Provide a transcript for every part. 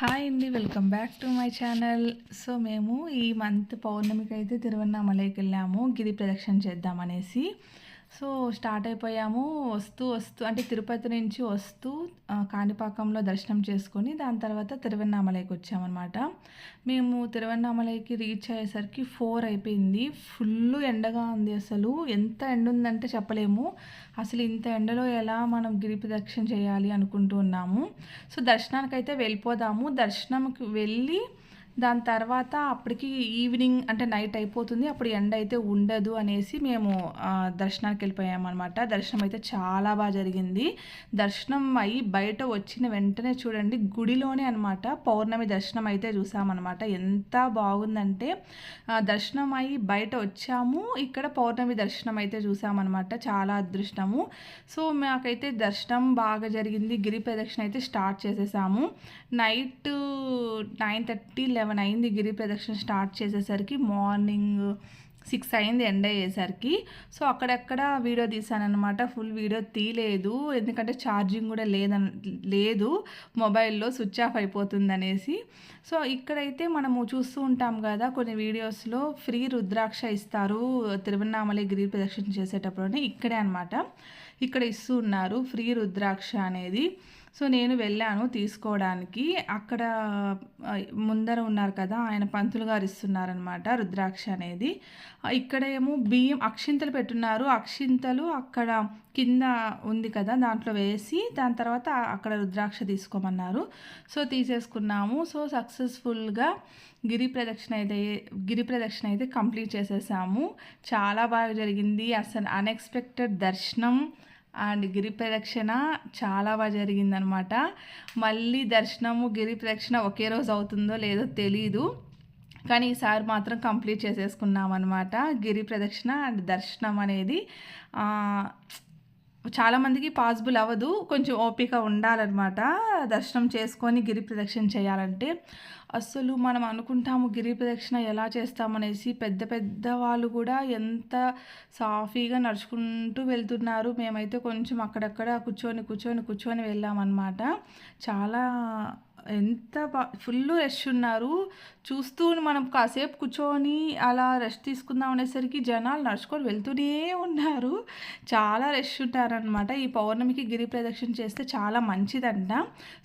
Hi అండి welcome back to my channel. So మేము ఈ మంత్ పౌర్ణమికి అయితే తిరువన్నామలైకి వెళ్ళాము. గిరి ప్రదక్షిణ చేద్దామనేసి. సో స్టార్ట్ అయిపోయాము వస్తూ వస్తూ అంటే తిరుపతి నుంచి వస్తూ కాణిపాకంలో దర్శనం చేసుకొని దాని తర్వాత తిరువన్నామలైకి వచ్చామన్నమాట. మేము తిరువన్నామలైకి రీచ్ అయ్యేసరికి ఫోర్ అయిపోయింది. ఫుల్ ఎండగా ఉంది అసలు. ఎంత ఎండ ఉందంటే చెప్పలేము. అసలు ఇంత ఎండలో ఎలా మనం గిరి ప్రదక్షిణ చేయాలి అనుకుంటూ ఉన్నాము. సో దర్శనానికి అయితే వెళ్ళిపోదాము. దర్శనంకి వెళ్ళి దాని తర్వాత అప్పటికి ఈవినింగ్ అంటే నైట్ అయిపోతుంది. అప్పుడు ఎండ అయితే ఉండదు అనేసి మేము దర్శనానికి వెళ్ళిపోయామన్నమాట. దర్శనం అయితే చాలా బాగా జరిగింది. దర్శనం అయ్యి బయట వచ్చిన వెంటనే చూడండి గుడిలోనే అనమాట పౌర్ణమి దర్శనం అయితే చూసామన్నమాట. ఎంత బాగుందంటే దర్శనం అయ్యి బయట వచ్చాము. ఇక్కడ పౌర్ణమి దర్శనం అయితే చూసామన్నమాట. చాలా అదృష్టము. సో మాకైతే దర్శనం బాగా జరిగింది. గిరి ప్రదక్షిణ అయితే స్టార్ట్ చేసేసాము. Night nine thirty eleven seven అయింది గిరి ప్రదక్షిణ స్టార్ట్ చేసేసరికి మార్నింగ్ సిక్స్ అయింది ఎండ్ అయ్యేసరికి. సో అక్కడక్కడ వీడియో తీసానమాట ఫుల్ వీడియో తీయలేదు. ఎందుకంటే ఛార్జింగ్ కూడా లేదన్ లేదు. మొబైల్లో స్విచ్ ఆఫ్ అయిపోతుంది అనేసి సో ఇక్కడైతే మనము చూస్తూ ఉంటాం కదా కొన్ని వీడియోస్లో ఫ్రీ రుద్రాక్ష ఇస్తారు తిరువన్నామలై గిరి ప్రదక్షిణ చేసేటప్పుడు ఇక్కడే అనమాట ఇక్కడ ఇస్తూ ఉన్నారు ఫ్రీ రుద్రాక్ష అనేది. సో నేను వెళ్ళాను తీసుకోవడానికి. అక్కడ ముందర ఉన్నారు కదా ఆయన పంతులు గారు ఇస్తున్నారనమాట రుద్రాక్ష అనేది. ఇక్కడ ఏమో బియ్యం అక్షింతలు పెట్టున్నారు. అక్షింతలు అక్కడ కింద ఉంది కదా దాంట్లో వేసి దాని తర్వాత అక్కడ రుద్రాక్ష తీసుకోమన్నారు. సో తీసేసుకున్నాము. సో సక్సెస్ఫుల్గా గిరి ప్రదక్షిణ అయితే గిరి ప్రదక్షిణ అయితే కంప్లీట్ చేసేసాము. చాలా బాగా జరిగింది. అసలు అన్ఎక్స్పెక్టెడ్ దర్శనం. అండ్ గిరి ప్రదక్షిణ చాలా బాగా జరిగిందనమాట. మళ్ళీ దర్శనము గిరి ప్రదక్షిణ ఒకే రోజు అవుతుందో లేదో తెలీదు. కానీ ఈసారి మాత్రం కంప్లీట్ చేసేసుకున్నాం అనమాట గిరి ప్రదక్షిణ అండ్ దర్శనం అనేది చాలామందికి పాసిబుల్ అవ్వదు. కొంచెం ఓపిక ఉండాలన్నమాట. దర్శనం చేసుకొని గిరి ప్రదక్షిణ చేయాలంటే. అసలు మనం అనుకుంటాము గిరి ప్రదక్షిణ ఎలా చేస్తామనేసి పెద్ద పెద్ద వాళ్ళు కూడా ఎంత సాఫీగా నడుచుకుంటూ వెళ్తున్నారు. మేమైతే కొంచెం అక్కడక్కడ కూర్చొని కూర్చొని కూర్చొని వెళ్ళామన్నమాట. చాలా ఎంత బా ఫుల్ రష్ ఉన్నారు. చూస్తూ మనం కాసేపు కూర్చొని అలా రెస్ట్ తీసుకుందాం అనేసరికి జనాలు నడుచుకొని వెళ్తూనే ఉన్నారు. చాలా రష్ ఉంటారనమాట ఈ పౌర్ణమికి గిరి ప్రదక్షిణ చేస్తే చాలా మంచిదంట.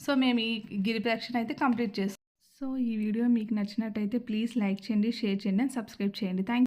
సో మేము ఈ గిరి ప్రదక్షిణ అయితే కంప్లీట్ చేస్తాం. సో ఈ వీడియో మీకు నచ్చినట్టయితే ప్లీజ్ లైక్ చేయండి షేర్ చేయండి అండ్ సబ్స్క్రైబ్ చేయండి. థ్యాంక్